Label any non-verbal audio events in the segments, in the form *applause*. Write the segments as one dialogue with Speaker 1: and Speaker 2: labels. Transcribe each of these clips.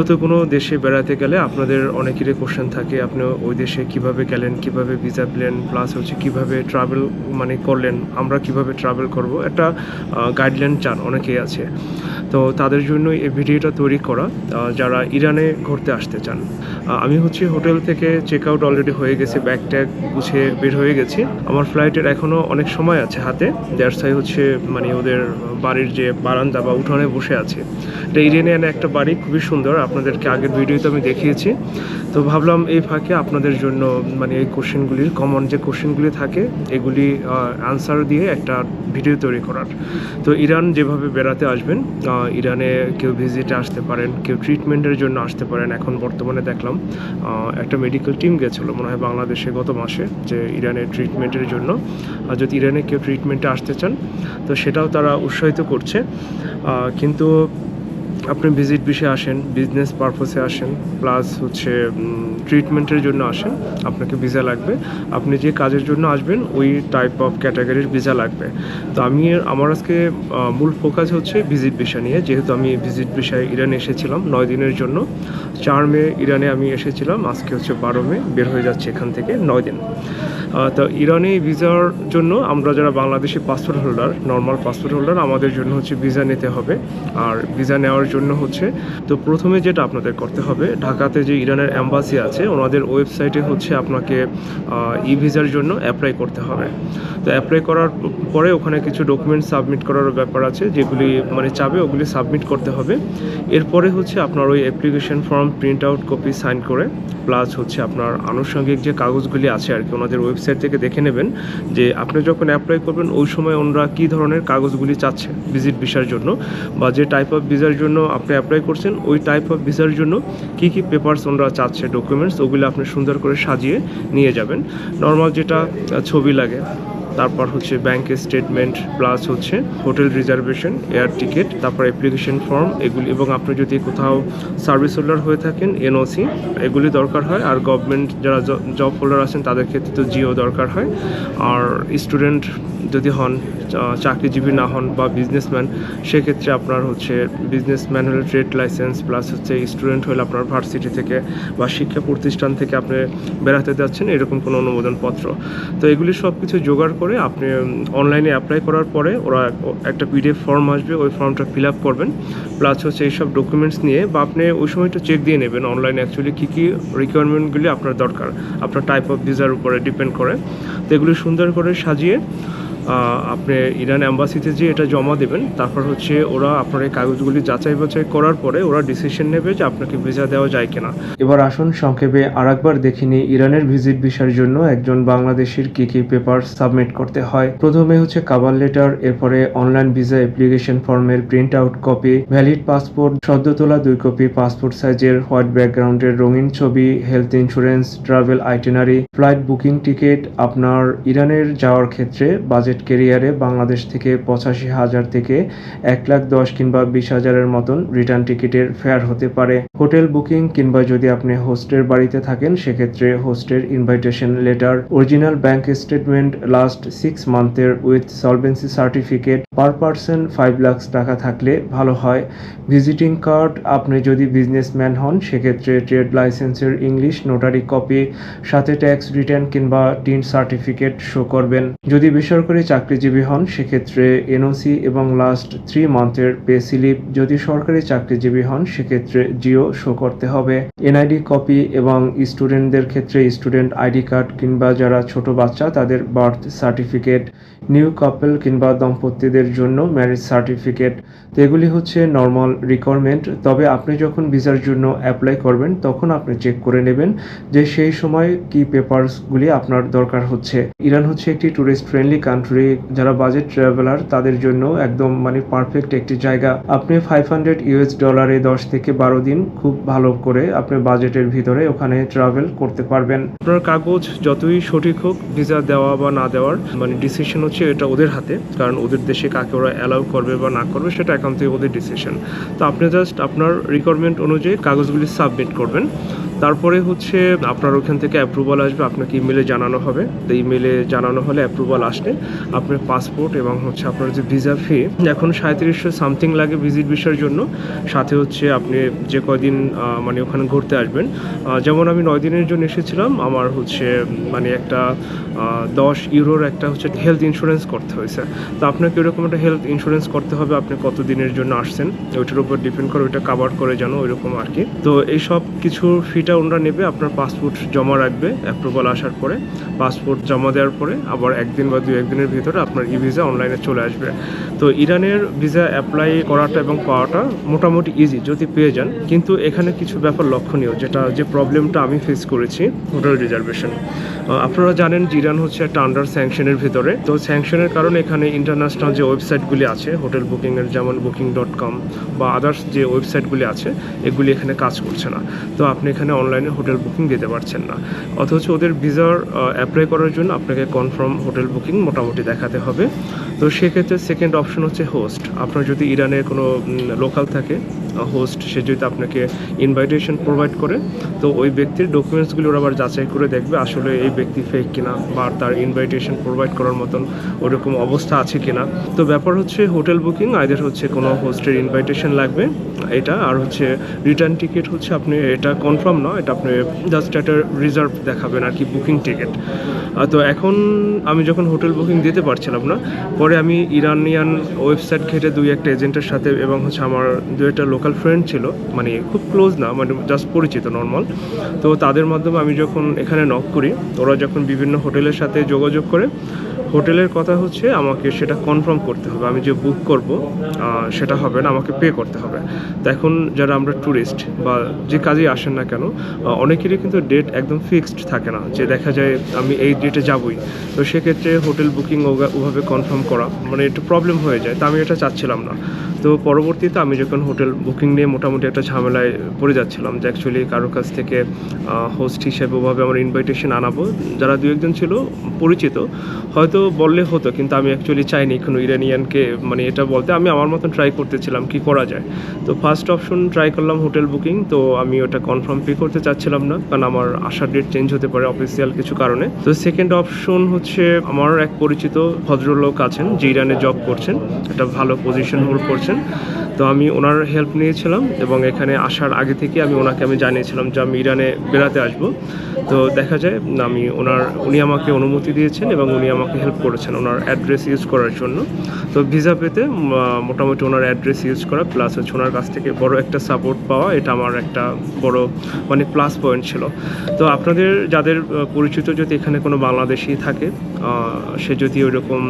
Speaker 1: মূলত কোনো দেশে বেড়াতে গেলে আপনাদের অনেকেরই কোশ্চেন থাকে আপনি ওই দেশে কীভাবে গেলেন, কীভাবে ভিসা পেলেন প্লাস হচ্ছে কীভাবে ট্রাভেল মানে করলেন, আমরা কীভাবে ট্রাভেল করব, একটা গাইডলাইন চান অনেকেই আছে। তো তাদের জন্যই এই ভিডিওটা তৈরি করা যারা ইরানে ঘুরতে আসতে চান। আমি হচ্ছে হোটেল থেকে চেক আউট অলরেডি হয়ে গেছে ব্যাগ ট্যাগ গুছিয়ে বের হয়ে গেছি। আমার ফ্লাইটের এখনও অনেক সময় আছে হাতে দেড়সাই হচ্ছে মানে ওদের বাড়ির যে বারান্দা বা উঠোনে বসে আছে। এটা ইরানিয়ান একটা বাড়ি, খুবই সুন্দর, আপনাদেরকে আগের ভিডিওতে আমি দেখিয়েছি। তো ভাবলাম এই ফাঁকে আপনাদের জন্য মানে এই কোশ্চেনগুলির কমন যে কোশ্চেনগুলি থাকে, এগুলি আনসার দিয়ে একটা ভিডিও তৈরি করার। তো ইরান যেভাবে বেড়াতে আসবেন ইরানে কেউ ভিজিটে আসতে পারেন, কেউ ট্রিটমেন্টের জন্য আসতে পারেন, এখন বর্তমানে দেখলাম একটা মেডিকেল টিম গেছিল, মনে হয় বাংলাদেশে গত মাসে, যে ইরানের ট্রিটমেন্টের জন্য। আর যদি ইরানে কেউ ট্রিটমেন্টে আসতে চান, তো সেটাও তারা উৎসাহিত করছে। কিন্তু আপনি ভিজিট বিষয়ে আসেন বিজনেস পারপসে আসেন প্লাস হচ্ছে ট্রিটমেন্টের জন্য আসেন, আপনাকে ভিসা লাগবে। আপনি যে কাজের জন্য আসবেন, ওই টাইপ অফ ক্যাটাগরির ভিসা লাগবে। তো আমি আমার আজকে মূল ফোকাস হচ্ছে ভিজিট ভিসা নিয়ে। যেহেতু আমি ভিজিট ভিসায় ইরানে এসেছিলাম নয় দিনের জন্য, চার মে ইরানে আমি এসেছিলাম, আজকে হচ্ছে বারো মে, বের হয়ে যাচ্ছে এখান থেকে নয় দিন। তো ইরানে ভিসার জন্য আমরা যারা Bangladeshi passport holder normal passport holder আমাদের জন্য হচ্ছে ভিসা নিতে হবে। আর ভিসা নেওয়ার জন্য হচ্ছে, তো প্রথমে যেটা আপনাদের করতে হবে, ঢাকাতে যে ইরানের অ্যাম্বাসি আছে, ওনাদের ওয়েবসাইটে হচ্ছে আপনাকে ই ভিসার জন্য অ্যাপ্লাই করতে হবে। তো অ্যাপ্লাই করার পরে ওখানে কিছু ডকুমেন্ট সাবমিট করার ব্যাপার আছে, যেগুলি মানে চাবে, ওগুলি সাবমিট করতে হবে। এরপরে হচ্ছে আপনার ওই application form print out copy sign করে প্লাস হচ্ছে আপনার আনুষঙ্গিক যে কাগজগুলি আছে আর কি, ওনাদের ওয়েবসাইট থেকে দেখে নেবেন যে আপনি যখন অ্যাপ্লাই করবেন, ওই সময় ওনারা কী ধরনের কাগজগুলি চাচ্ছে ভিজিট ভিসার জন্য বা যে টাইপ অফ ভিসার জন্য আপনি অ্যাপ্লাই করছেন, ওই টাইপ অফ ভিসার জন্য কী কী পেপারস ওনারা চাচ্ছে ডকুমেন্টস ওগুলো আপনি সুন্দর করে সাজিয়ে নিয়ে যাবেন। নর্মাল যেটা ছবি লাগে তারপর হচ্ছে ব্যাংকের স্টেটমেন্ট প্লাস হচ্ছে হোটেল রিজার্ভেশন এয়ার টিকিট তারপর অ্যাপ্লিকেশন ফর্ম এগুলি এবং আপনি যদি কোথাও সার্ভিস হোল্ডার হয়ে থাকেন এনওসি এগুলি দরকার হয়। আর গভর্নমেন্ট যারা জব হোল্ডার আছেন, তাদের ক্ষেত্রে তো জিও দরকার হয়। আর স্টুডেন্ট যদি হন চাকরিজীবী না হন বা বিজনেসম্যান সেক্ষেত্রে আপনার হচ্ছে বিজনেসম্যান হলে ট্রেড লাইসেন্স প্লাস হচ্ছে স্টুডেন্ট হলে আপনার ভার্সিটি থেকে বা শিক্ষা প্রতিষ্ঠান থেকে আপনি বেড়াতে যাচ্ছেন, এরকম কোনো অনুমোদনপত্র। তো এগুলি সব কিছু জোগাড় করে আপনি অনলাইনে অ্যাপ্লাই করার পরে ওরা একটা পিডিএফ ফর্ম আসবে, ওই ফর্মটা ফিল আপ করবেন প্লাস হচ্ছে এইসব ডকুমেন্টস নিয়ে বা আপনি ওই সময় একটু চেক দিয়ে নেবেন অনলাইনে অ্যাকচুয়ালি কী কী রিকোয়ারমেন্টগুলি আপনার দরকার, আপনার টাইপ অফ ভিসার উপরে ডিপেন্ড করে। তো এগুলি সুন্দর করে সাজিয়ে আপনি ইরান অ্যাম্বাসিতে যে এটা জমা দেবেন, তারপর হচ্ছে ওরা আপনার এই কাগজগুলি যাচাই বাছাই করার পরে ওরা ডিসিশন নেবে যে আপনাকে ভিসা দেওয়া যায় কিনা। এবার আসুন সংক্ষেপে আরেকবার দেখে নিই ইরানের ভিজিট ভিসার জন্য একজন বাংলাদেশের কি কি পেপার সাবমিট করতে হয়। প্রথমে হচ্ছে কাবার লেটার এরপরে অনলাইন ভিসা অ্যাপ্লিকেশন ফর্মের print out copy valid passport সদ্য তোলা দুই কপি পাসপোর্ট সাইজের হোয়াইট ব্যাকগ্রাউন্ডের রঙিন ছবি health insurance travel itinerary flight booking ticket আপনার ইরানের যাওয়ার ক্ষেত্রে বাজেট কেরিয়ারে বাংলাদেশ থেকে পঁচাশি হাজার থেকে এক লাখ দশ কিংবা বিশ হাজারের মতন রিটার্ন টিকিটের ফেয়ার হতে পারে। হোটেল বুকিং কিংবা যদি আপনি হোস্টের বাড়িতে থাকেন, সেক্ষেত্রে হোস্টের invitation letter, original bank statement last six মান্থের with solvency certificate per person five lakh টাকা থাকলে ভালো হয়। ভিজিটিং কার্ড আপনি যদি বিজনেসম্যান হন, সেক্ষেত্রে ট্রেড লাইসেন্সের ইংলিশ নোটারি কপি সাথে ট্যাক্স রিটার্ন কিংবা টিন সার্টিফিকেট শো করবেন। যদি বেসরকারি চাকরিজীবী হন, সেক্ষেত্রে এনওসি এবং লাস্ট থ্রি মান্থের পে স্লিপ যদি সরকারি চাকরিজীবী হন, সেক্ষেত্রে জিও শো করতে হবে। এনআইডি কপি এবং স্টুডেন্টদের ক্ষেত্রে স্টুডেন্ট আইডি কার্ড কিংবা যারা ছোট বাচ্চা, তাদের বার্থ সার্টিফিকেট নিউ কাপল কিংবা দম্পতিদের জন্য ম্যারেজ সার্টিফিকেট তো এগুলি হচ্ছে নর্মাল রিকোয়ারমেন্ট তবে আপনি যখন ভিসার জন্য অ্যাপ্লাই করবেন, তখন আপনি চেক করে নেবেন যে সেই সময় কি পেপারসগুলি আপনার দরকার হচ্ছে। ইরান হচ্ছে একটি ট্যুরিস্ট ফ্রেন্ডলি কান্ট্রি যারা বাজেট ট্রাভেলার তাদের জন্য একদম মানে পারফেক্ট একটি জায়গা। আপনি ফাইভ হান্ড্রেড ইউএস ডলারে দশ থেকে বারো দিন খুব ভালো করে আপনি বাজেটের ভিতরে ওখানে ট্রাভেল করতে পারবেন। আপনার কাগজ যতই সঠিক হোক ভিসা দেওয়া বা না দেওয়ার মানে ডিসিশন হচ্ছে এটা ওদের হাতে, কারণ ওদের দেশে কাকে ওরা অ্যালাউ করবে বা না করবে, সেটা একান্তই ওদের ডিসিশন তো আপনি জাস্ট আপনার রিকোয়ারমেন্ট অনুযায়ী কাগজগুলি সাবমিট করবেন। তারপরে হচ্ছে আপনার ওখান থেকে অ্যাপ্রুভাল আসবে আপনাকে ইমেলে জানানো হবে। তো ইমেলে জানানো হলে অ্যাপ্রুভাল আসলে আপনার পাসপোর্ট এবং হচ্ছে আপনার যে ভিসা ফি এখন সাঁত্রিশশো সামথিং লাগে ভিজিট ভিসার জন্য। সাথে হচ্ছে আপনি যে কয়দিন আহ, মানে ওখানে ঘুরতে আসবেন। যেমন আমি নয় দিনের জন্য এসেছিলাম আমার হচ্ছে মানে একটা দশ ইউরোর একটা হচ্ছে হেলথ ইন্স্যুরেন্স করতে হয়েছে। তো আপনাকে এরকম একটা হেলথ ইন্স্যুরেন্স করতে হবে আপনি কত দিনের জন্য আসছেন? ওইটার উপর ডিপেন্ড করে ওইটা কাভার করে জানো ওইরকম আর কি। তো এই সব কিছুর ফিটা ওনারা নেবে, আপনার পাসপোর্ট জমা রাখবে অ্যাপ্রুভাল আসার পরে। পাসপোর্ট জমা দেওয়ার পরে আবার একদিন বা দু একদিনের ভিতরে আপনার ই ভিসা অনলাইনে চলে আসবে। তো ইরানের ভিসা অ্যাপ্লাই করাটা এবং পাওয়াটা মোটামুটি ইজি যদি পেয়ে যান। কিন্তু এখানে কিছু ব্যাপার লক্ষণীয়, যেটা যে প্রবলেমটা আমি ফেস করেছি হোটেল রিজার্ভেশন আপনারা জানেন ইরান হচ্ছে একটা আন্ডার স্যাংশনের ভিতরে। তো স্যাংশনের কারণে এখানে ইন্টারন্যাশনাল যে ওয়েবসাইটগুলি আছে হোটেল বুকিংয়ের যেমন বুকিং ডট কম বা আদার্স যে ওয়েবসাইটগুলি আছে, এগুলি এখানে কাজ করছে না। তো আপনি এখানে অনলাইনে হোটেল বুকিং দিতে পারছেন না। অথচ ওদের ভিসার অ্যাপ্লাই করার জন্য আপনাকে কনফার্ম হোটেল বুকিং মোটামুটি দেখাতে হবে। তো সেক্ষেত্রে সেকেন্ড অপশন হচ্ছে হোস্ট আপনার যদি ইরানের কোনো লোকাল থাকে হোস্ট সে যদি আপনাকে ইনভাইটেশন প্রোভাইড করে, তো ওই ব্যক্তির ডকুমেন্টসগুলো ওরা আবার যাচাই করে দেখবে, আসলে এই ব্যক্তি ফেক কিনা বা তার ইনভাইটেশন প্রোভাইড করার মতন ওরকম অবস্থা আছে কিনা। তো ব্যাপার হচ্ছে হোটেল বুকিং আইদের হচ্ছে কোনো হোস্টের ইনভাইটেশন লাগবে, এটা, আর হচ্ছে রিটার্ন টিকিট হচ্ছে আপনি এটা কনফার্ম না এটা আপনি জাস্ট একটা রিজার্ভ দেখাবেন আর কি বুকিং টিকিট তো এখন আমি যখন হোটেল বুকিং দিতে পারছিলাম না, পরে আমি ইরানিয়ান ওয়েবসাইট ঘেটে দুই একটা এজেন্টের সাথে এবং হচ্ছে আমার দু একটা লোকাল ফ্রেন্ড ছিল মানে খুব ক্লোজ না মানে জাস্ট পরিচিত নর্মাল তো তাদের মাধ্যমে আমি যখন এখানে নক করি, ওরা যখন বিভিন্ন হোটেলের সাথে যোগাযোগ করে হোটেলের কথা হচ্ছে আমাকে সেটা কনফার্ম করতে হবে। আমি যে বুক করব সেটা হবে না, আমাকে পে করতে হবে। তো এখন যারা আমরা ট্যুরিস্ট বা যে কাজেই আসেন না কেন অনেকেরই কিন্তু ডেট একদম ফিক্সড থাকে না। যে দেখা যায় আমি এই ডেটে যাবই। তো সেক্ষেত্রে হোটেল বুকিং ওভাবে কনফার্ম করা মানে একটু প্রবলেম হয়ে যায়। তা আমি এটা চাচ্ছিলাম না। তো পরবর্তীতে আমি যখন হোটেল বুকিং নিয়ে মোটামুটি একটা ঝামেলায় পড়ে যাচ্ছিলাম যে অ্যাকচুয়ালি কারোর কাছ থেকে হোস্ট হিসেবে ওভাবে আমার ইনভাইটেশন আনাবো। যারা দু একজন ছিল, পরিচিত, হয়তো বললে হতো, কিন্তু আমি অ্যাকচুয়ালি চাইনি কোনো ইরানিয়ানকে মানে এটা বলতে আমি আমার মতন ট্রাই করতেছিলাম কি করা যায়। তো ফার্স্ট অপশন ট্রাই করলাম হোটেল বুকিং, তো আমি ওটা কনফার্ম পে করতে চাচ্ছিলাম না, কারণ আমার আসার ডেট চেঞ্জ হতে পারে অফিসিয়াল কিছু কারণে। তো সেকেন্ড অপশন হচ্ছে, আমার এক পরিচিত ভদ্রলোক আছেন, যে ইরানে জব করছেন, একটা ভালো পজিশন হোল্ড করছেন। তো আমি ওনার হেল্প নিয়েছিলাম এবং এখানে আসার আগে থেকে আমি ওনাকে আমি জানিয়েছিলাম যে আমি ইরানে বেড়াতে আসব। তো দেখা যায়, আমি ওনার, উনি আমাকে অনুমতি দিয়েছেন এবং উনি আমাকে হেল্প করেছেন ওনার অ্যাড্রেস ইউজ করার জন্য। তো ভিসা পেতে মোটামুটি ওনার অ্যাড্রেস ইউজ করা, প্লাস হচ্ছে ওনার কাছ থেকে বড় একটা সাপোর্ট পাওয়া, এটা আমার একটা বড় মানে প্লাস পয়েন্ট ছিল। তো আপনাদের, যাদের পরিচিত যদি এখানে কোনো বাংলাদেশি থাকে সে যদি ওইরকম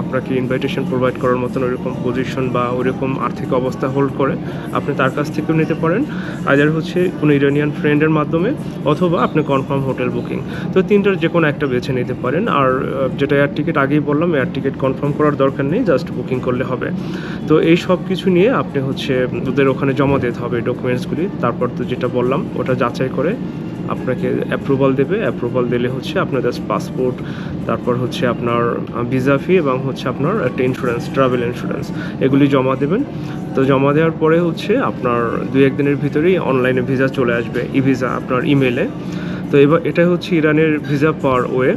Speaker 1: আপনাকে ইনভাইটেশন প্রোভাইড করার মতন ওইরকম পজিশন বা ওইরকম আর্থিক অবস্থা হোল্ড করে, আপনি তার কাছ থেকেও নিতে পারেন আইদার হচ্ছে কোনো ইরানিয়ান ফ্রেন্ডের মাধ্যমে অথবা আপনি কনফার্ম হোটেল বুকিং তো তিনটার যে কোনো একটা বেছে নিতে পারেন, আর যেটা এয়ার টিকিট আগেই বললাম এয়ার টিকিট কনফার্ম করার দরকার নেই জাস্ট বুকিং করলে হবে। তো এই সব কিছু নিয়ে আপনি হচ্ছে ওদের ওখানে জমা দিতে হবে ডকুমেন্টসগুলি তারপর তো যেটা বললাম, ওটা যাচাই করে আপনাকে অ্যাপ্রুভাল দেবে। অ্যাপ্রুভাল দিলে হচ্ছে আপনার জাস্ট পাসপোর্ট তারপর হচ্ছে আপনার ভিসা ফি এবং হচ্ছে আপনার একটা ইন্স্যুরেন্স ট্রাভেল ইন্স্যুরেন্স এগুলি জমা দেবেন। তো জমা দেওয়ার পরে হচ্ছে আপনার দু একদিনের ভিতরেই অনলাইনে ভিসা চলে আসবে। ই ভিসা আপনার ইমেলে তো এবার এটা হচ্ছে ইরানের ভিসা পাওয়ার ওয়ে।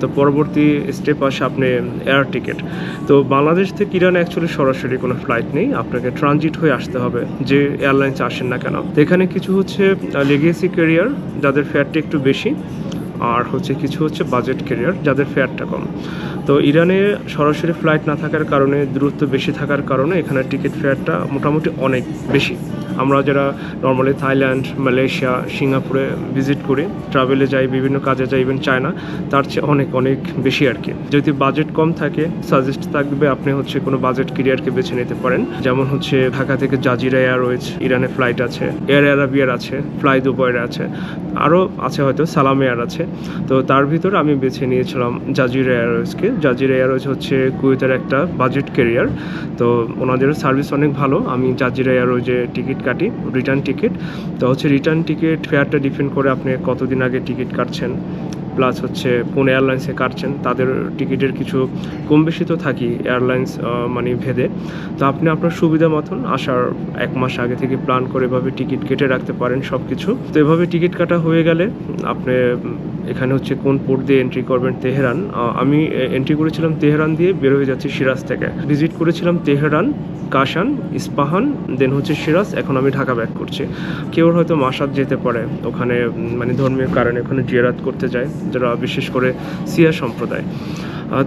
Speaker 1: তো পরবর্তী স্টেপ আসে আপনি এয়ার টিকিট তো বাংলাদেশ থেকে ইরান অ্যাকচুয়ালি সরাসরি কোনো ফ্লাইট নেই। আপনাকে ট্রানজিট হয়ে আসতে হবে, যে এয়ারলাইন্স আসেন না কেন। তো এখানে কিছু হচ্ছে লেগেসি ক্যারিয়ার যাদের ফেয়ারটা একটু বেশি, আর হচ্ছে কিছু হচ্ছে বাজেট ক্যারিয়ার যাদের ফেয়ারটা কম। তো ইরানে সরাসরি ফ্লাইট না থাকার কারণে, দূরত্ব বেশি থাকার কারণে এখানে টিকিট ফেয়ারটা মোটামুটি অনেক বেশি। আমরা যারা নর্মালি থাইল্যান্ড মালয়েশিয়া সিঙ্গাপুরে ভিজিট করি ট্রাভেলে যাই, বিভিন্ন কাজে যাই ইভেন চায়না তার চেয়ে অনেক অনেক বেশি আর কি। যদি বাজেট কম থাকে সাজেস্ট থাকবে আপনি হচ্ছে কোনো বাজেট ক্যারিয়ারকে বেছে নিতে পারেন। যেমন হচ্ছে ঢাকা থেকে জাজিরা এয়ারওয়েজ ইরানে ফ্লাইট আছে এয়ার অ্যারাবিয়ার আছে ফ্লাই দুবাইয়ের আছে, আরও আছে হয়তো সালাম এয়ার আছে। তো তার ভিতরে আমি বেছে নিয়েছিলাম জাজিরা এয়ারওয়েজকে জাজিরা এয়ারওয়েজ হচ্ছে কুয়েতের একটা বাজেট কেরিয়ার তো ওনাদের সার্ভিস অনেক ভালো। আমি জাজিরা এয়ারওয়েজে টিকিট কাটি রিটার্ন টিকিট তো হচ্ছে রিটার্ন টিকিট ফেয়ারটা ডিপেন্ড করে আপনি কতদিন আগে টিকিট কাটছেন। প্লাস হচ্ছে কোন এয়ারলাইন্সে কাটছেন, তাদের টিকিটের কিছু কম বেশি তো থাকি এয়ারলাইন্স মানে ভেদে। তো আপনি আপনার সুবিধা মতন আসার এক মাস আগে থেকে প্ল্যান করে এভাবে টিকিট কেটে রাখতে পারেন সব কিছু তো এভাবে টিকিট কাটা হয়ে গেলে আপনি এখানে হচ্ছে কোন পোর্ট দিয়ে এন্ট্রি করবেন, তেহরান। আমি এন্ট্রি করেছিলাম তেহরান দিয়ে বের হয়ে যাচ্ছি সিরাজ থেকে। ভিজিট করেছিলাম তেহরান, কাশান, ইস্পাহান দেন হচ্ছে সিরাজ, এখন আমি ঢাকা ব্যাক করছি। কেউ হয়তো মাসাদ যেতে পারে, ওখানে মানে ধর্মীয় কারণে ওখানে জিয়ারাত করতে যায়। যারা বিশেষ করে সিয়া সম্প্রদায়।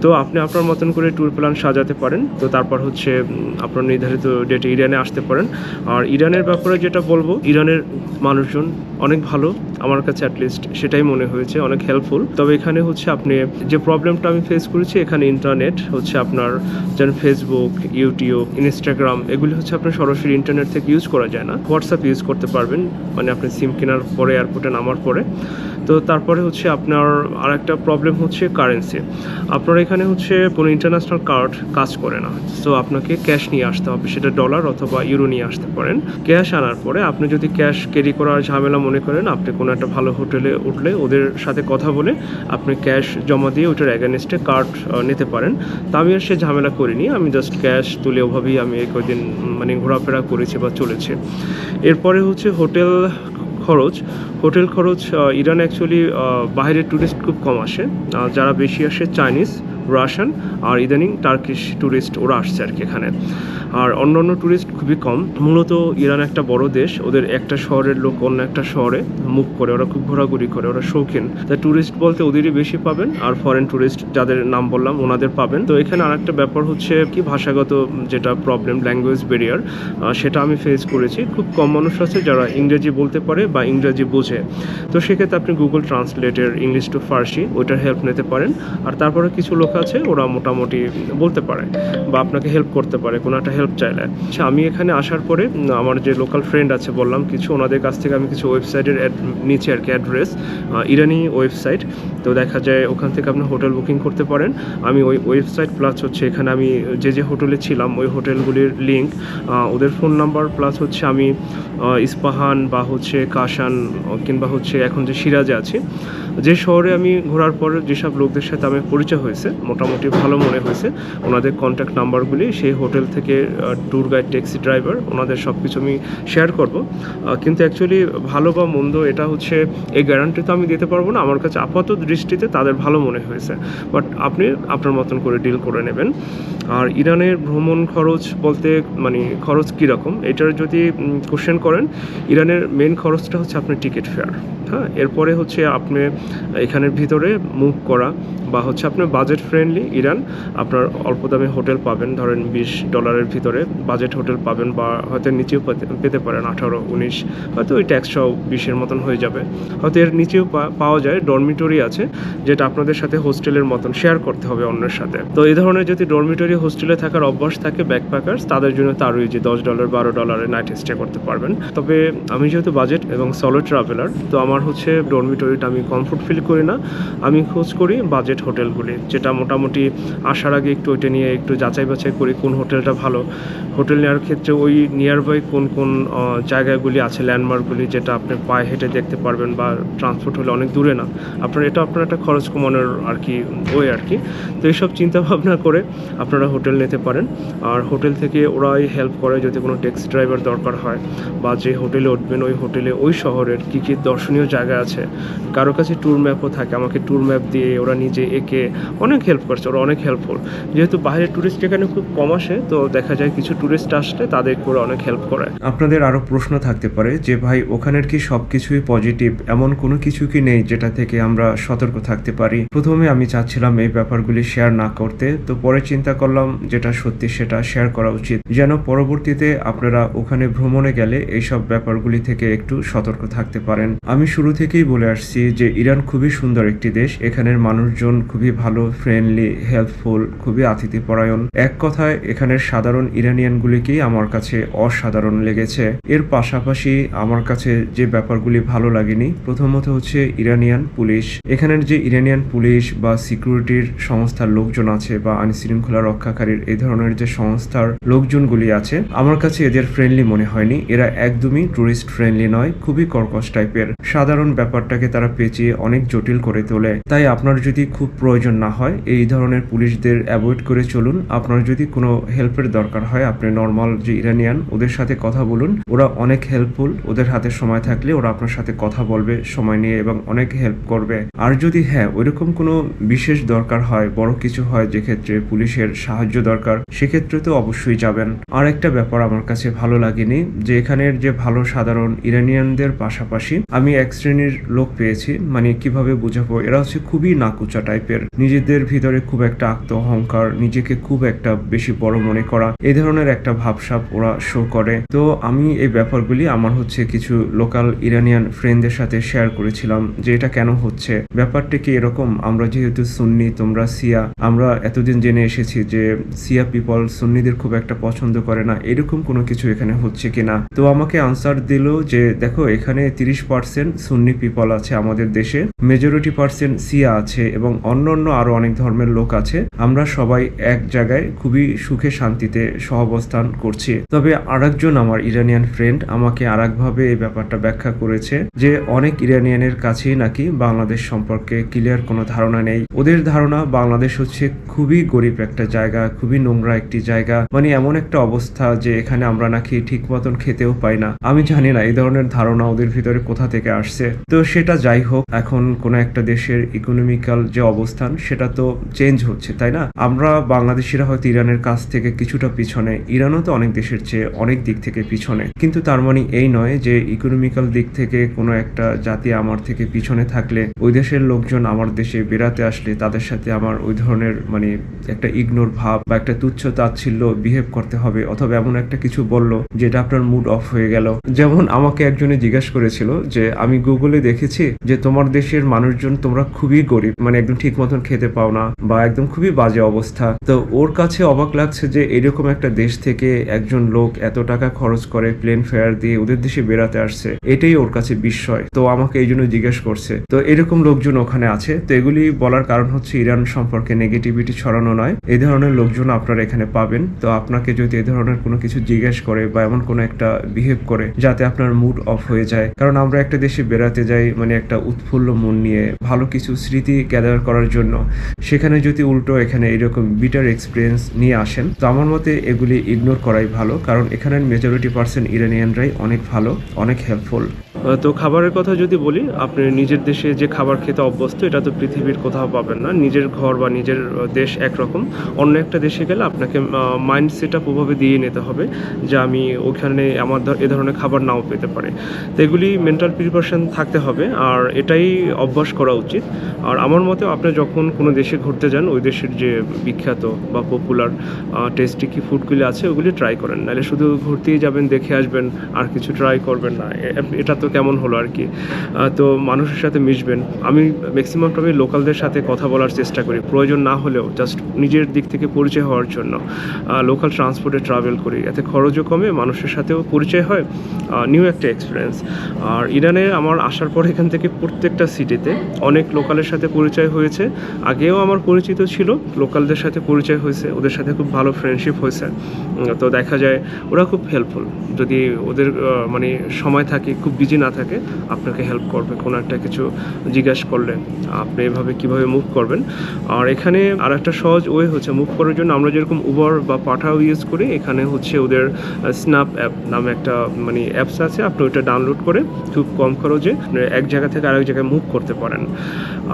Speaker 1: তো আপনি আপনার মতন করে ট্যুর প্ল্যান সাজাতে পারেন। তো তারপর হচ্ছে আপনার নির্ধারিত ডেটে ইরানে আসতে পারেন। আর ইরানের ব্যাপারে যেটা বলব, ইরানের মানুষজন অনেক ভালো। আমার কাছে অ্যাটলিস্ট সেটাই মনে হয়েছে, অনেক হেল্পফুল তবে এখানে হচ্ছে আপনি যে প্রবলেমটা আমি ফেস করেছি, এখানে ইন্টারনেট হচ্ছে আপনার যেন ফেসবুক ইউটিউব ইনস্টাগ্রাম এগুলি হচ্ছে আপনার সরাসরি ইন্টারনেট থেকে ইউজ করা যায় না। হোয়াটসঅ্যাপ ইউজ করতে পারবেন মানে আপনি সিম কেনার পরে এয়ারপোর্টে নামার পরে। তো তারপরে হচ্ছে আপনার আরেকটা প্রবলেম হচ্ছে কারেন্সি আপনার এখানে হচ্ছে কোনো ইন্টারন্যাশনাল কার্ড কাজ করে না। সো আপনাকে ক্যাশ নিয়ে আসতে হবে সেটা ডলার অথবা ইউরো নিয়ে আসতে পারেন। ক্যাশ আনার পরে আপনি যদি ক্যাশ ক্যারি করার ঝামেলা মনে করেন আপনি কোনো একটা ভালো হোটেলে উঠলে ওদের সাথে কথা বলে আপনি ক্যাশ জমা দিয়ে ওটার অ্যাগেনস্টে কার্ড নিতে পারেন। তা আমি আর সে ঝামেলা করিনি আমি জাস্ট ক্যাশ তুলে ওভাবেই আমি এই কদিন উম, মানে ঘোরাফেরা করেছি বা চলেছে। এরপরে হচ্ছে হোটেল খরচ হোটেল খরচ ইরান অ্যাকচুয়ালি বাইরের ট্যুরিস্ট খুব কম আসে। যারা বেশি আসে চাইনিজ রাশিয়ান আর ইদানিং টার্কিশ ট্যুরিস্ট ওরা আসছে আর কি এখানে। আর অন্য অন্য ট্যুরিস্ট খুবই কম। মূলত ইরান একটা বড় দেশ, ওদের একটা শহরের লোক অন্য একটা শহরে মুভ করে, ওরা খুব ঘোরাঘুরি করে, ওরা শৌখিন। তাই ট্যুরিস্ট বলতে ওদেরই বেশি পাবেন আর ফরেন ট্যুরিস্ট যাদের নাম বললাম ওনাদের পাবেন। তো এখানে আরেকটা ব্যাপার হচ্ছে কি, ভাষাগত যেটা প্রবলেম ল্যাঙ্গুয়েজ ব্যারিয়ার সেটা আমি ফেস করেছি। খুব কম মানুষ আছে যারা ইংরেজি বলতে পারে বা ইংরেজি বোঝে। তো সেক্ষেত্রে আপনি গুগল ট্রান্সলেটের ইংলিশ টু ফার্সি ওইটার হেল্প নিতে পারেন। আর তারপরে কিছু লোক আছে, ওরা মোটামুটি বলতে পারে বা আপনাকে হেল্প করতে পারে, কোনো একটা হেল্প চাইলে। আচ্ছা আমি এখানে আসার পরে আমার যে লোকাল ফ্রেন্ড আছে বললাম, কিছু ওনাদের কাছ থেকে আমি কিছু ওয়েবসাইটের নিচে আর কি অ্যাড্রেস ইরানি ওয়েবসাইট তো দেখা যায় ওখান থেকে আপনি হোটেল বুকিং করতে পারেন। আমি ওই ওয়েবসাইট প্লাস হচ্ছে এখানে আমি যে যে হোটেলে ছিলাম, ওই হোটেলগুলির লিঙ্ক ওদের ফোন নাম্বার প্লাস হচ্ছে আমি ইস্পাহান বা হচ্ছে কাশান কিংবা হচ্ছে এখন যে সিরাজে আছি। যে শহরে আমি ঘোরার পর যেসব লোকদের সাথে আমার পরিচয় হয়েছে মোটামুটি ভালো মনে হয়েছে। ওনাদের কন্ট্যাক্ট নাম্বারগুলি সেই হোটেল থেকে ট্যুর গাইড ট্যাক্সি ড্রাইভার ওনাদের সব কিছু আমি শেয়ার করব। কিন্তু অ্যাকচুয়ালি ভালো বা মন্দ এটা হচ্ছে, এই গ্যারান্টি তো আমি দিতে পারব না। আমার কাছে আপাত দৃষ্টিতে তাদের ভালো মনে হয়েছে। বাট আপনি আপনার মতন করে ডিল করে নেবেন। আর ইরানের ভ্রমণ খরচ বলতে মানে খরচ কীরকম? এটার যদি কোশ্চেন করেন, ইরানের মেন খরচটা হচ্ছে আপনার টিকিট ফেয়ার হ্যাঁ? এরপরে হচ্ছে আপনি এখানের ভিতরে মুভ করা বা হচ্ছে আপনার বাজেট ফ্রেন্ডলি ইরান আপনার অল্প দামে হোটেল পাবেন, ধরেন বিশ ডলারের ভিতরে। বাজেট হোটেল পাবেন বা হয়তো নিচেও পেতে- পারেন, আঠারো, উনিশ। হয়তো ওই ট্যাক্সটাও বিশের মতন হয়ে যাবে। হয়তো এর নিচেও পাওয়া যায় ডরমিটরি আছে, যেটা আপনাদের সাথে হোস্টেলের মতন শেয়ার করতে হবে অন্যের সাথে। তো এই ধরনের যদি ডরমিটরি হোস্টেলে থাকার অভ্যাস থাকে ব্যাকপ্যাকার্স তাদের জন্য তো আরোই যে দশ ডলার, বারো ডলারে নাইট স্টে করতে পারবেন। তবে আমি যেহেতু বাজেট এবং সলো ট্রাভেলার তো আমার হচ্ছে ডরমিটরিটা আমি কমফোর্ট ফিল করি না। আমি খোঁজ করি বাজেট হোটেলগুলি যেটা মোটামুটি আসার আগে একটু ওইটা নিয়ে একটু যাচাই বাছাই করি কোন হোটেলটা ভালো। হোটেল নেওয়ার ক্ষেত্রে ওই নিয়ার বাই কোন কোন জায়গাগুলি আছে ল্যান্ডমার্কগুলি যেটা আপনি পায়ে হেঁটে দেখতে পারবেন বা ট্রান্সপোর্ট হলে অনেক দূরে না। আপনার, এটা আপনার একটা খরচ কমানোর আর কি ওই আর কি। তো এইসব চিন্তা ভাবনা করে আপনারা হোটেল নিতে পারেন। আর হোটেল থেকে ওরাই হেল্প করে যদি কোনো ট্যাক্সি ড্রাইভার দরকার হয় বা যে হোটেলে উঠবেন, ওই হোটেলে, ওই শহরের কী কী দর্শনীয় জায়গা আছে, কারও কাছে ট্যুর ম্যাপও থাকে, আমাকে ট্যুর ম্যাপ দিয়ে ওরা নিজে এঁকে অনেক হেল্প করছে, ওরা অনেক হেল্পফুল যেহেতু বাইরের ট্যুরিস্ট এখানে খুব কম আসে, তো দেখা যায় কিছু ট্যুরিস্ট আসলে তাদের করে অনেক হেল্প করে। আপনাদের আরও প্রশ্ন থাকতে পারে যে, ভাই, ওখানের কি সব কিছুই পজিটিভ এমন কোনো কিছু কি নেই যেটা থেকে আমরা সতর্ক থাকতে পারি? প্রথমে আমি চাচ্ছিলাম এই ব্যাপারগুলি শেয়ার না করতে, তো পরে চিন্তা করলাম যেটা সত্যি সেটা শেয়ার করা উচিত। যেন পরবর্তীতে আপনারা ওখানে ভ্রমণে গেলে এইসব ব্যাপারগুলি থেকে একটু সতর্ক থাকতে পারেন। আমি শুরু থেকেই বলে আসছি যে, ইরান খুবই সুন্দর একটি দেশ, এখানের মানুষজন খুবই ভালো ফ্রেন্ড ফ্রেন্ডলি হেল্পফুল খুবই আতিথ্যপরায়ণ। এক কথায়, এখানের সাধারণ ইরানিয়ানগুলিকেই আমার কাছে অসাধারণ লেগেছে। এর পাশাপাশি আমার কাছে যে ব্যাপারগুলি ভালো লাগেনি, প্রথমত হচ্ছে ইরানিয়ান পুলিশ। এখানের যে ইরানিয়ান পুলিশ বা সিকিউরিটির সংস্থার লোকজন আছে বা আইন শৃঙ্খলা রক্ষাকারীর এই ধরনের যে সংস্থার লোকজনগুলি আছে, আমার কাছে এদের ফ্রেন্ডলি মনে হয়নি। এরা একদমই টুরিস্ট ফ্রেন্ডলি নয়, খুবই কর্কশ টাইপের। সাধারণ ব্যাপারটাকে তারা পেঁচিয়ে অনেক জটিল করে তোলে। তাই আপনার যদি খুব প্রয়োজন না হয় এই ধরনের পুলিশদের অ্যাভয়েড করে চলুন। আপনার যদি কোনো হেল্পের দরকার হয়, আপনি নর্মাল যে ইরানিয়ান ওদের সাথে কথা বলুন। ওরা অনেক হেল্পফুল ওদের হাতে সময় থাকলে ওরা আপনার সাথে কথা বলবে, সময় নিয়ে এবং অনেক হেল্প করবে। আর যদি হ্যাঁ ওইরকম কোনো বিশেষ দরকার হয়, বড় কিছু হয় যেক্ষেত্রে পুলিশের সাহায্য দরকার, সেক্ষেত্রে তো অবশ্যই যাবেন। আর একটা ব্যাপার আমার কাছে ভালো লাগেনি, যে এখানের যে ভালো সাধারণ ইরানিয়ানদের পাশাপাশি আমি এক শ্রেণির লোক পেয়েছি মানে কীভাবে বুঝাবো, এরা হচ্ছে খুবই নাকুচা টাইপের নিজেদের ভিতরে খুব একটা আত্ম অহংকার নিজেকে খুব একটা বেশি বড় মনে করা এই ধরনের একটা ভাবসাব ওরা শো করে। তো আমি এই ব্যাপারগুলি আমার হচ্ছে কিছু লোকাল ইরানিয়ান ফ্রেন্ডদের সাথে শেয়ার করেছিলাম যে এটা কেন হচ্ছে। ব্যাপারটা কি এরকম? আমরা যেহেতু সুন্নি, তোমরা সিয়া আমরা এতদিন জেনে এসেছি যে সিয়া পিপল সুন্নিদের খুব একটা পছন্দ করে না। এরকম কোনো কিছু এখানে হচ্ছে কিনা? তো আমাকে আনসার দিল যে, দেখো, এখানে তিরিশ পার্সেন্ট সুন্নি পিপল আছে আমাদের দেশে মেজরিটি পার্সেন্ট সিয়া আছে এবং অন্য অন্য আরও অনেক ধর্মের লোক আছে। আমরা সবাই এক জায়গায় খুবই সুখে শান্তিতে সহাবস্থান করছি। তবে আরেকজন আমার ইরানিয়ান ফ্রেন্ড আমাকে আরেকভাবে এই ব্যাপারটা ব্যাখ্যা করেছে যে, অনেক ইরানিয়ানের কাছেই নাকি বাংলাদেশ সম্পর্কে ক্লিয়ার কোনো ধারণা নেই। ওদের ধারণা বাংলাদেশ হচ্ছে খুবই গরিব একটা জায়গা, খুবই নোংরা একটি জায়গা। মানে এমন একটা অবস্থা যে, এখানে আমরা নাকি ঠিক মতন খেতেও পাই না। আমি জানি না, এই ধরনের ধারণা ওদের ভিতরে কোথা থেকে আসছে। তো সেটা যাই হোক, এখন কোনো একটা দেশের ইকোনমিক্যাল যে অবস্থান, সেটা তো চেঞ্জ হচ্ছে, তাই না? আমরা বাংলাদেশিরা হয়তো ইরানের কাছ থেকে কিছুটা পিছনে, ইরানও তো অনেক দেশের চেয়ে অনেক দিক থেকে পিছনে। কিন্তু তার মানে এই নয় যে ইকোনমিক্যাল দিক থেকে কোনো একটা জাতি আমার থেকে পিছনে থাকলে, ওই দেশের লোকজন আমার দেশে বেড়াতে আসলে তাদের সাথে আমার ওই ধরনের মানে একটা ইগনোর ভাব বা একটা তুচ্ছ তাচ্ছিল্য বিহেভ করতে হবে অথবা এমন একটা কিছু বলল যেটা আপনার মুড অফ হয়ে গেল। যেমন আমাকে একজনে জিজ্ঞেস করেছিল যে, আমি গুগলে দেখেছি যে তোমার দেশের মানুষজন তোমরা খুবই গরিব মানে একদম ঠিক মতন খেতে পাও না বা একদম খুবই বাজে অবস্থা। তো ওর কাছে অবাক লাগছে যে এরকম একটা দেশ থেকে একজন লোক এত টাকা খরচ করে প্লেন ফেয়ার দিয়ে ওদের দেশে বেড়াতে আসছে, এটাই ওর কাছে বিস্ময়। তো আমাকে এই জন্য জিজ্ঞেস করছে। তো এরকম লোকজন ওখানে আছে? তো এগুলি বলার কারণ হচ্ছে ইরান সম্পর্কে নেগেটিভিটি ছড়ানো নয়। এই ধরনের লোকজন আপনারা এখানে পাবেন। তো আপনাকে যদি এই ধরনের কোনো কিছু জিজ্ঞেস করে বা এমন কোনো একটা বিহেভ করে, যাতে আপনার মুড অফ হয়ে যায়। কারণ আমরা একটা দেশে বেড়াতে যাই মানে একটা উৎফুল্ল মন নিয়ে, ভালো কিছু স্মৃতি গ্যাদার করার জন্য। সেখানে যদি উল্টো এখানে এরকম বিটার এক্সপিরিয়েন্স নিয়ে আসেন, তো আমার মতে এগুলি ইগনোর করাই ভালো, কারণ এখানের মেজরিটি পার্সেন্ট ইরানিয়ানরাই অনেক ভালো, অনেক হেল্পফুল তো খাবারের কথা যদি বলি, আপনি নিজের দেশে যে খাবার খেতে অভ্যস্ত, এটা তো পৃথিবীর কোথাও পাবেন না। নিজের ঘর বা নিজের দেশ একরকম। অন্য একটা দেশে গেলে আপনাকে মাইন্ড সেট আপ ওভাবে দিয়ে নিতে হবে যে আমি ওখানে আমার এ ধরনের খাবার নাও পেতে পারে। তো এগুলি মেন্টাল প্রিপারেশন থাকতে হবে, আর এটাই অভ্যাস করা উচিত। আর আমার মতে আপনি যখন কোনো দেশে ঘুরতে যান, ওই দেশের যে বিখ্যাত বা পপুলার টেস্টি কি ফুডগুলি আছে, ওগুলি ট্রাই করেন। নাহলে শুধু ঘুরতেই যাবেন, দেখে আসবেন, আর কিছু ট্রাই করবেন না। এটা তো কেমন হলো আর কি। তো মানুষের সাথে মিশবেন। আমি ম্যাক্সিমাম টাইমে লোকালদের সাথে কথা বলার চেষ্টা করি। প্রয়োজন না হলেও জাস্ট নিজের দিক থেকে পরিচয় হওয়ার জন্য। লোকাল ট্রান্সপোর্টে ট্রাভেল করি। এতে খরচও কমে, মানুষের সাথেও পরিচয় হয়। নিউ একটা এক্সপিরিয়েন্স আর ইরানে আমার আসার পর এখান থেকে প্রত্যেকটা সিটিতে অনেক লোকালের সাথে পরিচয় হয়েছে। আগেও আমার পরিচিত ছিল, লোকালদের সাথে পরিচয় হয়েছে, ওদের সাথে খুব ভালো ফ্রেন্ডশিপ হয়েছে। তো দেখা যায় ওরা খুব হেল্পফুল যদি ওদের মানে সময় থাকে, খুব বিজি না থাকে, আপনাকে হেল্প করবে। কোনো একটা কিছু জিজ্ঞাসা করলে আপনি এভাবে কীভাবে মুভ করবেন। আর এখানে আর একটা সহজ ওয়ে হচ্ছে মুভ করার জন্য আমরা যেরকম উবার বা পাঠাও ইউজ করি, এখানে হচ্ছে ওদের স্ন্যাপ অ্যাপ নামে একটা মানে অ্যাপস আছে। আপনি ওইটা ডাউনলোড করে খুব কম খরচে এক জায়গা থেকে আরেক জায়গায় মুভ করতে পারেন।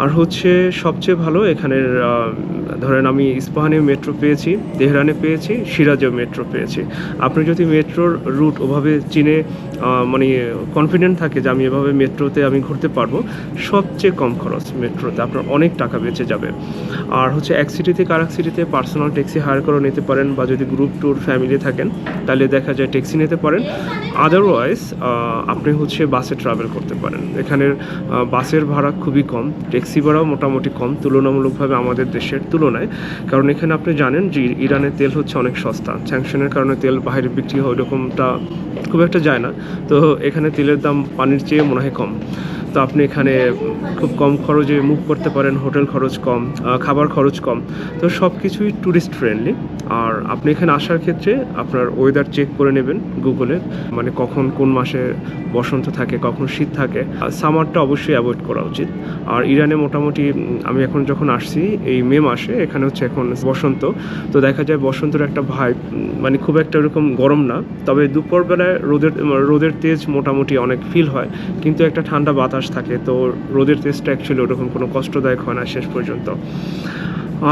Speaker 1: আর হচ্ছে সবচেয়ে ভালো এখানের ধরেন আমি ইস্পাহানে মেট্রো পেয়েছি, তেহরানে পেয়েছি, সিরাজেও মেট্রো পেয়েছি। আপনি যদি মেট্রোর রুট ওভাবে চিনে মানে কনফিডেন্ট থাকে যে আমি এভাবে মেট্রোতে আমি ঘুরতে পারব। সবচেয়ে কম খরচ মেট্রোতে, আপনার অনেক টাকা বেঁচে যাবে। আর হচ্ছে এক সিটি থেকে আরেক সিটিতে পার্সোনাল ট্যাক্সি হায়ার করে নিতে পারেন বা যদি গ্রুপ ট্যুর ফ্যামিলি থাকেন, তাহলে দেখা যায় ট্যাক্সি নিতে পারেন। আদারওয়াইজ আপনি হচ্ছে বাসে ট্রাভেল করতে পারেন। এখানের বাসের ভাড়া খুবই কম ট্যাক্সি ভাড়াও মোটামুটি কম, তুলনামূলকভাবে আমাদের দেশের তুলনায়। তুলনায় কারণ এখানে আপনি জানেন যে ইরানের তেল হচ্ছে অনেক সস্তা। স্যাংশনের কারণে তেল বাইরে বিক্রি হয় ওরকমটা খুব একটা যায় না। তো এখানে তেলের দাম পানির চেয়ে মনে হয় কম। তো আপনি এখানে খুব কম খরচে মুভ করতে পারেন, হোটেল খরচ কম খাবার খরচ কম। তো সব কিছুই ট্যুরিস্ট ফ্রেন্ডলি আর আপনি এখানে আসার ক্ষেত্রে আপনার ওয়েদার চেক করে নেবেন গুগলে মানে কখন কোন মাসে বসন্ত থাকে, কখন শীত থাকে। সামারটা অবশ্যই অ্যাভয়েড করা উচিত। আর ইরানে মোটামুটি আমি এখন যখন আসছি, এই মে মাসে, এখানে হচ্ছে এখন বসন্ত। তো দেখা যায় বসন্তের একটা ভাই মানে খুব একটা ওরকম গরম না। তবে দুপুরবেলায় রোদের রোদের তেজ মোটামুটি অনেক ফিল হয়। কিন্তু একটা ঠান্ডা বাতাস থাকে তো রোদের তেজটা অ্যাকচুয়ালি ওরকম কোনো কষ্টদায়ক হয় না শেষ পর্যন্ত।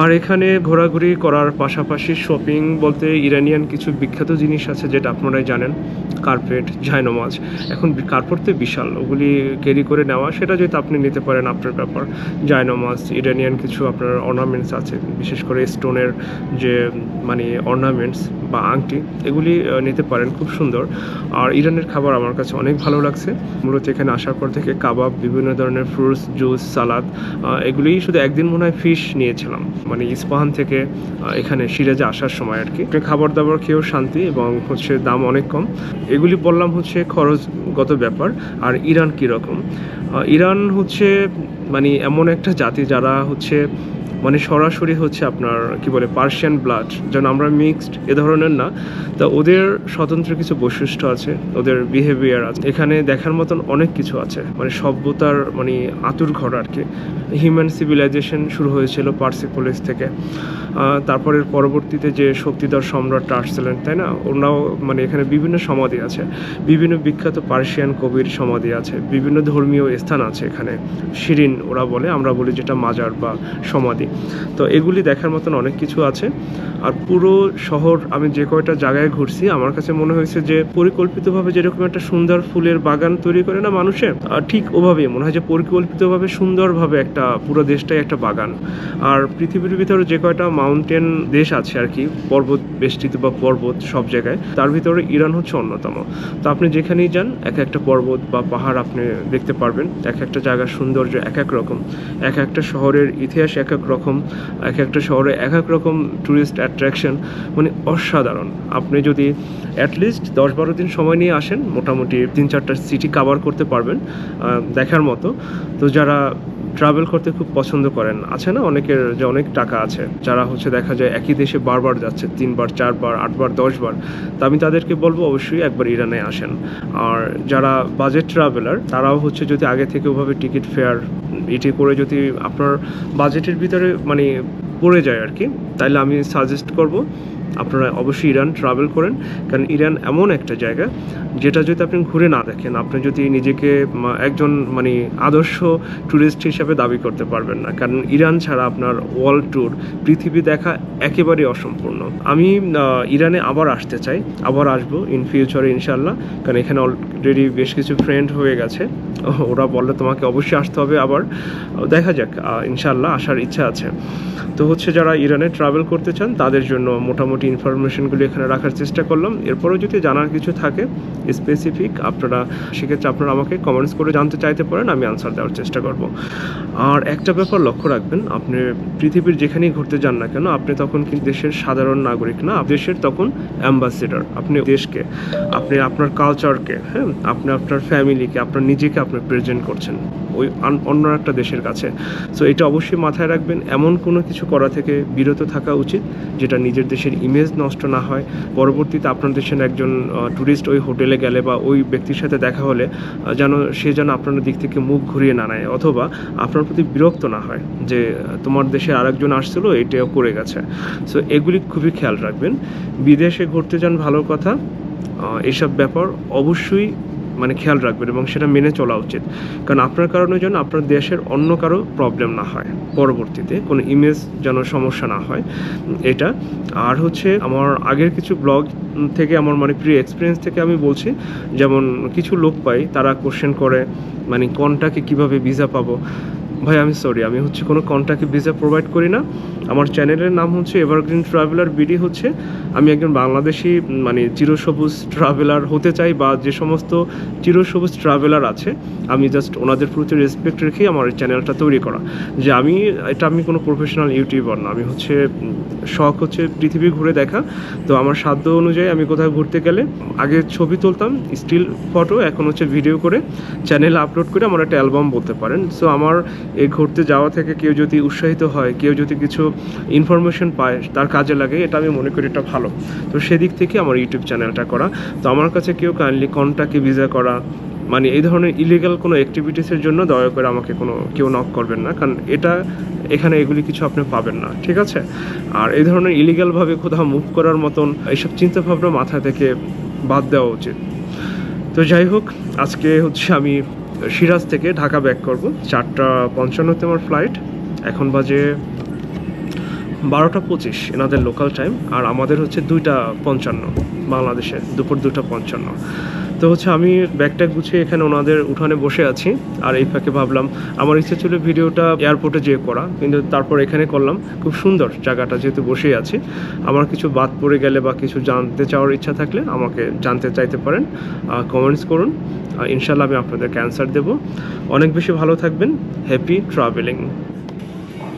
Speaker 1: আর এখানে ঘোরাঘুরি করার পাশাপাশি শপিং বলতে ইরানিয়ান কিছু বিখ্যাত জিনিস আছে যেটা আপনারাই জানেন কার্পেট জায়নমাজ এখন কার্পেট তো বিশাল, ওগুলি ক্যারি করে নেওয়া, সেটা যেহেতু আপনি নিতে পারেন আপনার ব্যাপার। জায়নমাজ ইরানিয়ান কিছু আপনার অর্নামেন্টস আছে, বিশেষ করে স্টোনের যে মানে অর্নামেন্টস বা আংটি, এগুলি নিতে পারেন, খুব সুন্দর। আর ইরানের খাবার আমার কাছে অনেক ভালো লাগছে। মূলত এখানে আসার পর থেকে কাবাব, বিভিন্ন ধরনের ফ্রুটস জুস সালাদ এগুলি শুধু একদিন মনে হয় ফিশ নিয়েছিলাম। মানে ইস্পাহান থেকে এখানে সিরাজে আসার সময় আর কি খাবার দাবার খেয়েও শান্তি এবং হচ্ছে দাম অনেক কম। এগুলি বললাম হচ্ছে খরচগত ব্যাপার। আর ইরান কীরকম? ইরান হচ্ছে মানে এমন একটা জাতি যারা হচ্ছে মানে সরাসরি হচ্ছে আপনার কি বলে পার্সিয়ান ব্লাড যেন আমরা মিক্সড এ ধরনের না। তা ওদের স্বতন্ত্র কিছু বৈশিষ্ট্য আছে ওদের বিহেভিয়ার আছে। এখানে দেখার মতন অনেক কিছু আছে মানে সভ্যতার মানে আতুর ঘর আর কি। হিউম্যান সিভিলাইজেশন শুরু হয়েছিল পার্সিপোলিস থেকে। আহ, তারপরের পরবর্তীতে যে শক্তিধর সম্রাট আসছিলেন তাই না? ওনাও মানে এখানে বিভিন্ন সমাধি আছে। বিভিন্ন বিখ্যাত পার্সিয়ান কবির সমাধি আছে। বিভিন্ন ধর্মীয় স্থান আছে এখানে। শিরিন ওরা বলে আমরা বলি যেটা মাজার বা সমাধি। তো এগুলি দেখার মতন অনেক কিছু আছে। আর পুরো শহর আমি যে কয়টা জায়গায় ঘুরছি, আমার কাছে মনে হয়েছে যে পরিকল্পিতভাবে যেরকম একটা সুন্দর ফুলের বাগান তৈরি করে না মানুষের ঠিক ওভাবেই মনে হয় যে পরিকল্পিতভাবে সুন্দরভাবে একটা পুরো দেশটাই একটা বাগান। আর পৃথিবীর ভিতরে যে কয়টা মাউন্টেন দেশ আছে আর কি, পর্বত বেষ্টিত বা পর্বত সব জায়গায়, তার ভিতরে ইরান হচ্ছে অন্যতম। তো আপনি যেখানেই যান, এক একটা পর্বত বা পাহাড় আপনি দেখতে পারবেন, এক একটা জায়গার সৌন্দর্য এক এক রকম। এক একটা শহরের ইতিহাস এক এক রকম। এক একটা শহরে এক এক রকম ট্যুরিস্ট অ্যাট্রাকশন মানে অসাধারণ। আপনি যদি অ্যাটলিস্ট দশ বারো দিন সময় নিয়ে আসেন, মোটামুটি তিন চারটা সিটি কাভার করতে পারবেন দেখার মতো। তো যারা ট্রাভেল করতে খুব পছন্দ করেন। আছে না অনেকের যে অনেক টাকা আছে, যারা হচ্ছে দেখা যায় একই দেশে বারবার যাচ্ছে, তিনবার, চারবার, আটবার, দশবার, তা আমি তাদেরকে বলব অবশ্যই একবার ইরানে আসেন। আর যারা বাজেট ট্রাভেলার তারাও হচ্ছে যদি আগে থেকে ওভাবে টিকিট ফেয়ার এটি করে যদি আপনার বাজেটের ভিতরে মানে পড়ে যায় আর কি তাহলে আমি সাজেস্ট করব আপনারা অবশ্যই ইরান ট্রাভেল করেন, কারণ ইরান এমন একটা জায়গা যেটা যদি আপনি ঘুরে না দেখেন, আপনি যদি নিজেকে একজন মানে আদর্শ ট্যুরিস্ট হিসাবে দাবি করতে পারবেন না। কারণ ইরান ছাড়া আপনার ওয়ার্ল্ড ট্যুর পৃথিবী দেখা একেবারেই অসম্পূর্ণ। আমি ইরানে আবার আসতে চাই, আবার আসব ইন ফিউচারে ইনশাল্লাহ কারণ এখানে অলরেডি বেশ কিছু ফ্রেন্ড হয়ে গেছে। *laughs* ওরা বললে তোমাকে অবশ্যই আসতে হবে আবার। দেখা যাক ইনশাল্লাহ আসার ইচ্ছা আছে। তো হচ্ছে যারা ইরানে ট্রাভেল করতে চান, তাদের জন্য মোটামুটি ইনফরমেশনগুলো এখানে রাখার চেষ্টা করলাম। এরপরেও যদি জানার কিছু থাকে স্পেসিফিক আপনারা সেক্ষেত্রে আপনারা আমাকে কমেন্টস করে জানতে চাইতে পারেন, আমি আনসার দেওয়ার চেষ্টা করব। আর একটা ব্যাপার লক্ষ্য রাখবেন, আপনি পৃথিবীর যেখানেই ঘুরতে যান না কেন, আপনি তখন কিন্তু দেশের সাধারণ নাগরিক না দেশের তখন অ্যাম্বাসেডর আপনি দেশকে, আপনি আপনার কালচারকে হ্যাঁ আপনি আপনার ফ্যামিলিকে আপনার নিজেকে আপনি প্রেজেন্ট করছেন। ওই অন্য একটা দেশের কাছে। সো এটা অবশ্যই মাথায় রাখবেন। এমন কোনো কিছু করা থেকে বিরত থাকা উচিত, যেটা নিজের দেশের ইমেজ নষ্ট না হয়। পরবর্তীতে আপনার দেশের একজন ট্যুরিস্ট ওই হোটেলে গেলে বা ওই ব্যক্তির সাথে দেখা হলে যেন সে যেন আপনার দিক থেকে মুখ ঘুরিয়ে না নেয়, অথবা আপনার প্রতি বিরক্ত না হয় যে, তোমার দেশে আরেকজন আসছিল, এটাও করে গেছে। সো এগুলি খুবই খেয়াল রাখবেন। বিদেশে ঘুরতে যান ভালো কথা। এসব ব্যাপার অবশ্যই মানে খেয়াল রাখবেন এবং সেটা মেনে চলা উচিত। কারণ আপনার কারণে যেন আপনার দেশের অন্য কারও প্রবলেম না হয়। পরবর্তীতে কোনো ইমেজ যেন সমস্যা না হয়। এটা। আর হচ্ছে আমার আগের কিছু ব্লগ থেকে, আমার মানে প্রিয় এক্সপিরিয়েন্স থেকে আমি বলছি, যেমন কিছু লোক পাই, তারা কোশ্চেন করে মানে কোনটাকে কীভাবে ভিসা পাবো। ভাই, আমি সরি আমি হচ্ছে কোনো কন্ট্যাক্ট ভিসা প্রোভাইড করি না। আমার চ্যানেলের নাম হচ্ছে এভারগ্রিন ট্রাভেলার বিডি হচ্ছে। আমি একজন বাংলাদেশি মানে চিরসবুজ ট্রাভেলার হতে চাই বা যে সমস্ত চিরসবুজ ট্রাভেলার আছে, আমি জাস্ট ওনাদের প্রতি রেসপেক্ট রেখেই আমার এই চ্যানেলটা তৈরি করা। যে আমি, এটা আমি কোনো প্রফেশনাল ইউটিউবার না, আমি হচ্ছে শখ হচ্ছে পৃথিবী ঘুরে দেখা। তো আমার সাধ্য অনুযায়ী আমি কোথাও ঘুরতে গেলে আগে ছবি তুলতাম স্টিল ফটো এখন হচ্ছে ভিডিও করে চ্যানেলে আপলোড করে আমার একটা অ্যালবাম বলতে পারেন। সো আমার এই ঘুরতে যাওয়া থেকে কেউ যদি উৎসাহিত হয়, কেউ যদি কিছু ইনফরমেশন পায়, তার কাজে লাগে, এটা আমি মনে করি এটা ভালো। তো সেদিক থেকে আমার ইউটিউব চ্যানেলটা করা। তো আমার কাছে কেউ কাইন্ডলি কন্ট্যাক্টে ভিসা করা মানে এই ধরনের ইলিগাল কোনো অ্যাক্টিভিটিসের জন্য দয়া করে আমাকে কোনো, কেউ নক করবেন না। কারণ এটা, এখানে এগুলি কিছু আপনি পাবেন না, ঠিক আছে? আর এই ধরনের ইলিগালভাবে কোথাও মুভ করার মতন এইসব চিন্তাভাবনা মাথা থেকে বাদ দেওয়া উচিত। তো যাই হোক, আজকে হচ্ছে আমি সিরাজ থেকে ঢাকা ব্যাক করব। চারটা পঞ্চান্নতে আমার ফ্লাইট এখন বাজে বারোটা পঁচিশ, এনাদের লোকাল টাইম আর আমাদের হচ্ছে দুইটা পঞ্চান্ন, বাংলাদেশে দুপুর দুটা পঞ্চান্ন। তো হচ্ছে আমি ব্যাগটা গুছিয়ে এখানে ওনাদের উঠানে বসে আছি। আর এই ফাঁকে ভাবলাম, আমার ইচ্ছে ছিল ভিডিওটা এয়ারপোর্টে যেয়ে করা, কিন্তু তারপর এখানে করলাম। খুব সুন্দর জায়গাটা যেহেতু বসেই আছি। আমার কিছু বাদ পড়ে গেলে বা কিছু জানতে চাওয়ার ইচ্ছা থাকলে আমাকে জানতে চাইতে পারেন কমেন্টস করুন। ইনশাল্লাহ আমি আপনাদেরকে অ্যান্সার দেবো। অনেক বেশি ভালো থাকবেন। Happy travelling